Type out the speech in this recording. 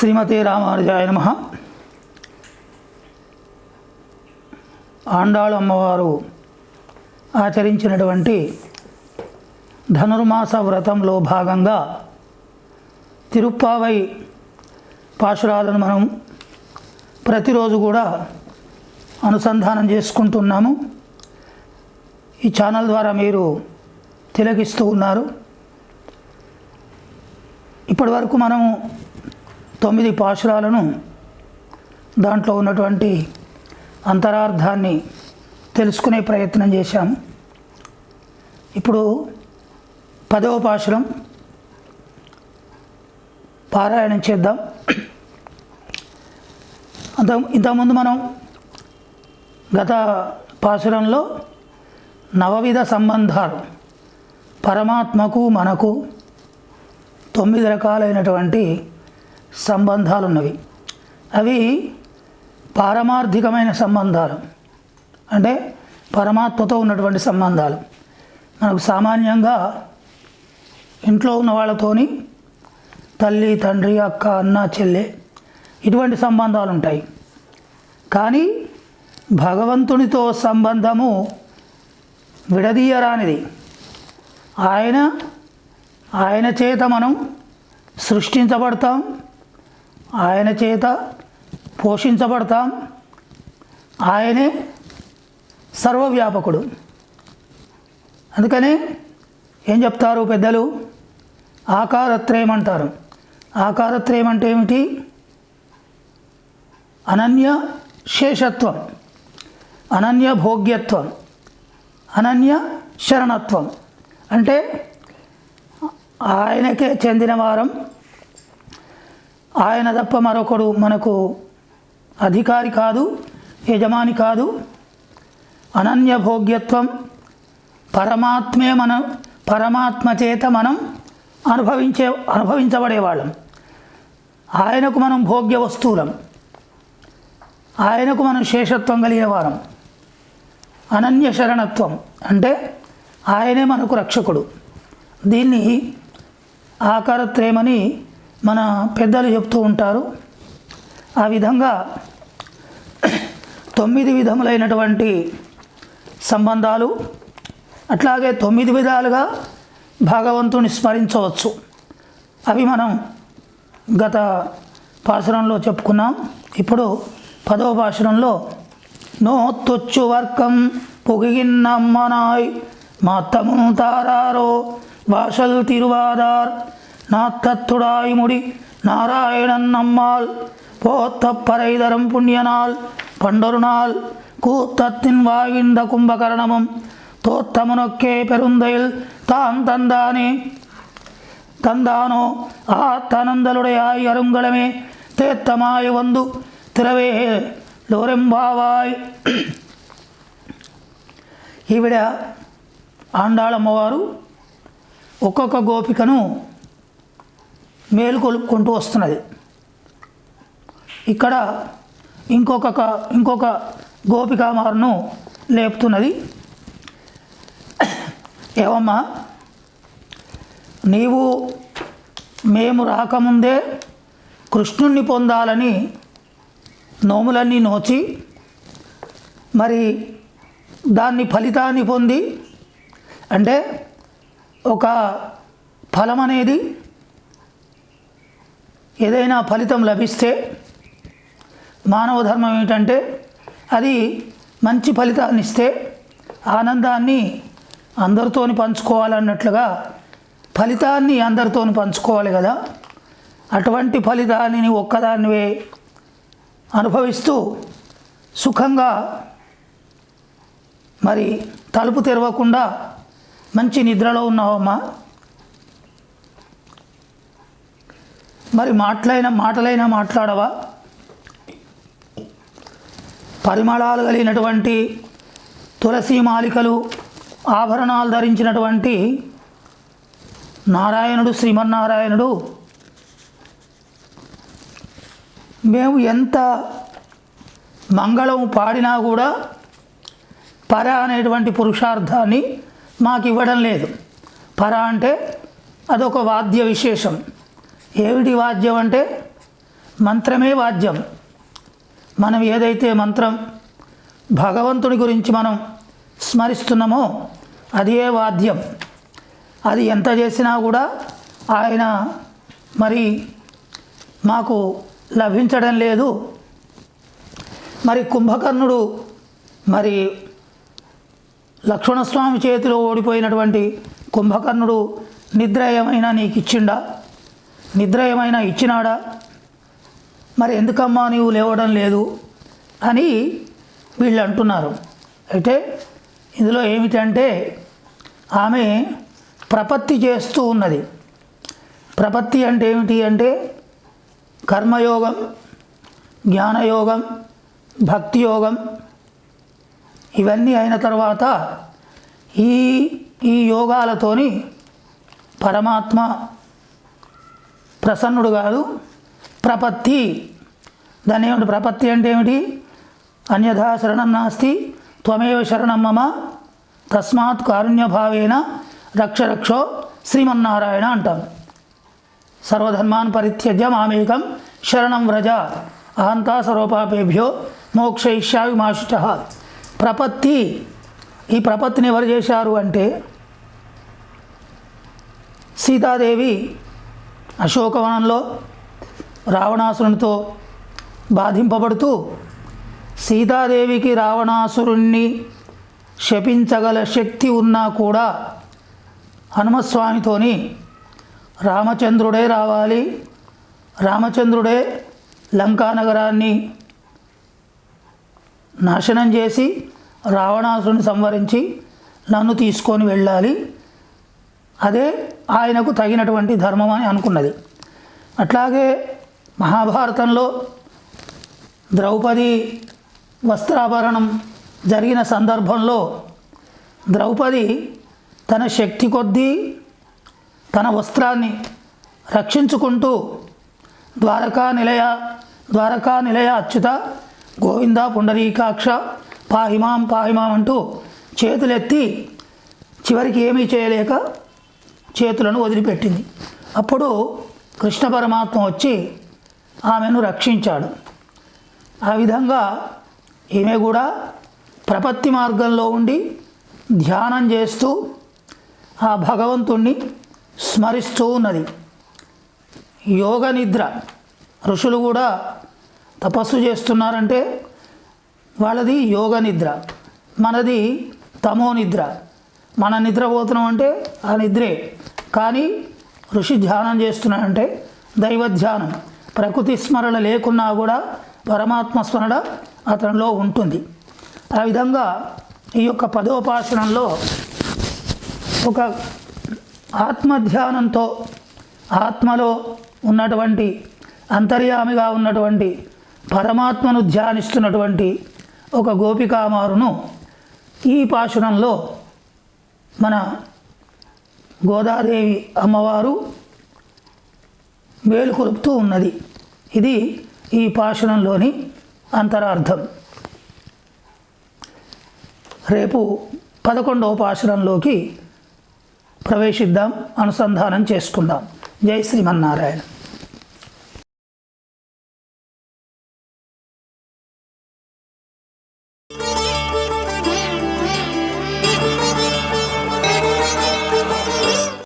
శ్రీమతి రామానుజాయ నమ. ఆండాళు అమ్మవారు ఆచరించినటువంటి ధనుర్మాస వ్రతంలో భాగంగా తిరుప్పావై పాశురాలను మనం ప్రతిరోజు కూడా అనుసంధానం చేసుకుంటున్నాము. ఈ ఛానల్ ద్వారా మీరు తిలకిస్తూ ఉన్నారు. ఇప్పటి వరకు మనము తొమ్మిది పాశురాలను దాంట్లో ఉన్నటువంటి అంతరార్థాన్ని తెలుసుకునే ప్రయత్నం చేశాము ఇప్పుడు పదవ పాశురం పారాయణం చేద్దాం. అంత ఇంతకుముందు మనం గత పాశురంలో నవవిధ సంబంధాలు పరమాత్మకు మనకు తొమ్మిది రకాలైనటువంటి సంబంధాలు ఉన్నవి అవి పారమార్థికమైన సంబంధాలు. అంటే పరమాత్మతో ఉన్నటువంటి సంబంధాలు. మనకు సామాన్యంగా ఇంట్లో ఉన్న వాళ్ళతోని తల్లి తండ్రి అక్క అన్న చెల్లె ఇటువంటి సంబంధాలు ఉంటాయి కానీ భగవంతునితో సంబంధము విడదీయరానిది. ఆయన ఆయన చేత మనం సృష్టించబడతాం ఆయన చేత పోషించబడతాం. ఆయనే సర్వవ్యాపకుడు. అందుకనే ఏం చెప్తారు పెద్దలు? ఆకారత్రయం అంటారు ఆకారత్రయం అంటే ఏమిటి అనన్య శేషత్వం. అనన్య భోగ్యత్వం. అనన్య శరణత్వం. అంటే ఆయనకే చెందిన వారం ఆయన తప్ప మరొకడు మనకు అధికారి కాదు యజమాని కాదు. అనన్య భోగ్యత్వం పరమాత్మే మన పరమాత్మ చేత మనం అనుభవించే అనుభవించబడేవాళ్ళం. ఆయనకు మనం భోగ్య వస్తువులం. ఆయనకు మనం శేషత్వం కలిగిన వారం. అనన్య శరణత్వం అంటే ఆయనే మనకు రక్షకుడు. దీన్ని ఆకారత్రయమని మన పెద్దలు చెప్తూ ఉంటారు ఆ విధంగా తొమ్మిది విధములైనటువంటి సంబంధాలు అట్లాగే తొమ్మిది విధాలుగా భగవంతుని స్మరించవచ్చు. అవి మనం గత పాసురంలో చెప్పుకున్నాం. ఇప్పుడు పదవ పాసురంలో నో తొచ్చు వర్కం మా మాత్తము తారారో భాషల్ తిరువాదార్ நாத்தத்துடாய்முடி நாராயணன் நம்மால் போத்த பறை தரும் புண்ணியனால் பண்டொரு நாள் கூத்தத்தின் வாகின்ற கும்பகரணமும் தோத்தமுனொக்கே பெருந்தையில் தான் தந்தானே. தந்தானோ ஆத்தனந்தலுடையாய் அருங்கலமே தேத்தமாய் வந்து திரவே லோரெம்பாவாய். ఈవిడ ఆండాళమ్మవారు ఒక్కొక్క గోపికను మేలుకొలుపుకుంటూ వస్తున్నది. ఇక్కడ ఇంకొక ఇంకొక గోపికామారును లేపుతున్నది. ఏవమ్మా నీవు మేము రాకముందే కృష్ణుణ్ణి పొందాలని నోములన్నీ నోచి మరి దాన్ని ఫలితాన్ని పొంది అంటే ఒక ఫలం అనేది ఏదైనా ఫలితం లభిస్తే మానవ ధర్మం ఏమిటంటే అది మంచి ఫలితాన్ని ఇస్తే ఆనందాన్ని అందరితోని పంచుకోవాలన్నట్లుగా ఫలితాన్ని అందరితోని పంచుకోవాలి కదా. అటువంటి ఫలితాన్ని ఒక్కదానివే అనుభవిస్తూ సుఖంగా మరి తలుపు తెరవకుండా మంచి నిద్రలో ఉన్నావమ్మా. మరి మాటలైన మాటలైనా మాట్లాడవా? పరిమళాలు కలిగినటువంటి తులసి మాలికలు ఆభరణాలు ధరించినటువంటి నారాయణుడు శ్రీమన్నారాయణుడు మేము ఎంత మంగళం పాడినా కూడా పర అనేటువంటి పురుషార్థాన్ని మాకు ఇవ్వడం లేదు. పర అంటే అదొక వాద్య విశేషం. ఏమిటి వాద్యం అంటే మంత్రమే వాద్యం. మనం ఏదైతే మంత్రం భగవంతుని గురించి మనం స్మరిస్తున్నామో అదే వాద్యం. అది ఎంత చేసినా కూడా ఆయన మరి మాకు లభించడం లేదు. మరి కుంభకర్ణుడు మరి లక్ష్మణస్వామి చేతిలో ఓడిపోయినటువంటి కుంభకర్ణుడు నిద్ర ఏమైనా నీకు ఇచ్చిండా? నిద్ర ఏమైనా ఇచ్చినాడా? మరి ఎందుకమ్మా నీవు లేవడం లేదు? అని వీళ్ళు అంటున్నారు అయితే ఇందులో ఏమిటంటే ఆమె ప్రపత్తి చేస్తూ ఉన్నది. ప్రపత్తి అంటే ఏమిటి అంటే కర్మయోగం జ్ఞానయోగం భక్తి యోగం ఇవన్నీ అయిన తర్వాత ఈ ఈ యోగాలతోని పరమాత్మ ప్రసన్నుడు కాదు ప్రపత్తి. దాని ఏమిటి ప్రపత్తి అంటే ఏమిటి? అన్యథా శరణం నాస్తి త్వమేవ శరణం మమ తస్మాత్ కారుణ్యభావేన రక్ష రక్షో శ్రీమన్నారాయణ అంటాం సర్వధర్మాన్ పరిత్యజ్య మామేకం శరణం వ్రజ అహంతా సర్వపాపేభ్యో మోక్షయిష్యావి మాషుట ప్రపత్తి. ఈ ప్రపత్తిని ఎవరు చేశారు అంటే సీతాదేవి అశోకవనంలో రావణాసురునితో బాధింపబడుతూ సీతాదేవికి రావణాసురుణ్ణి శపించగల శక్తి ఉన్నా కూడా హనుమస్వామితోని రామచంద్రుడే రావాలి. రామచంద్రుడే లంకా నగరాన్ని నాశనం చేసి రావణాసురుని సంవరించి నన్ను తీసుకొని వెళ్ళాలి. అదే ఆయనకు తగినటువంటి ధర్మం అని అనుకున్నది. అట్లాగే మహాభారతంలో ద్రౌపది వస్త్రాభరణం జరిగిన సందర్భంలో ద్రౌపది తన శక్తి కొద్దీ తన వస్త్రాన్ని రక్షించుకుంటూ ద్వారకా నిలయ ద్వారకా నిలయ అచ్యుత గోవింద పుండరీకాక్ష పాహిమాం పాహిమాం అంటూ చేతులెత్తి చివరికి ఏమీ చేయలేక చేతులను వదిలిపెట్టింది. అప్పుడు కృష్ణ పరమాత్మ వచ్చి ఆమెను రక్షించాడు. ఆ విధంగా ఈమె కూడా ప్రపత్తి మార్గంలో ఉండి ధ్యానం చేస్తూ ఆ భగవంతుణ్ణి స్మరిస్తూ ఉన్నది. యోగ నిద్ర. ఋషులు కూడా తపస్సు చేస్తున్నారంటే వాళ్ళది యోగ నిద్ర. మనది తమో నిద్ర. మన నిద్రపోతున్నాం అంటే ఆ నిద్రే. కానీ ఋషి ధ్యానం చేస్తున్నాడంటే దైవ ధ్యానం. ప్రకృతి స్మరణ లేకున్నా కూడా పరమాత్మ స్మరణ అతనిలో ఉంటుంది. ఆ విధంగా ఈ యొక్క పదోపాసనంలో ఒక ఆత్మధ్యానంతో ఆత్మలో ఉన్నటువంటి అంతర్యామిగా ఉన్నటువంటి పరమాత్మను ధ్యానిస్తున్నటువంటి ఒక గోపికామారును ఈ పాషణంలో మన గోదాదేవి అమ్మవారు మేలుకొలుపుతూ ఉన్నది. ఇది ఈ పాషణంలోని అంతరార్థం. రేపు పదకొండవ పాశురంలోకి ప్రవేశిద్దాం అనుసంధానం చేసుకుందాం. జై శ్రీమన్నారాయణ.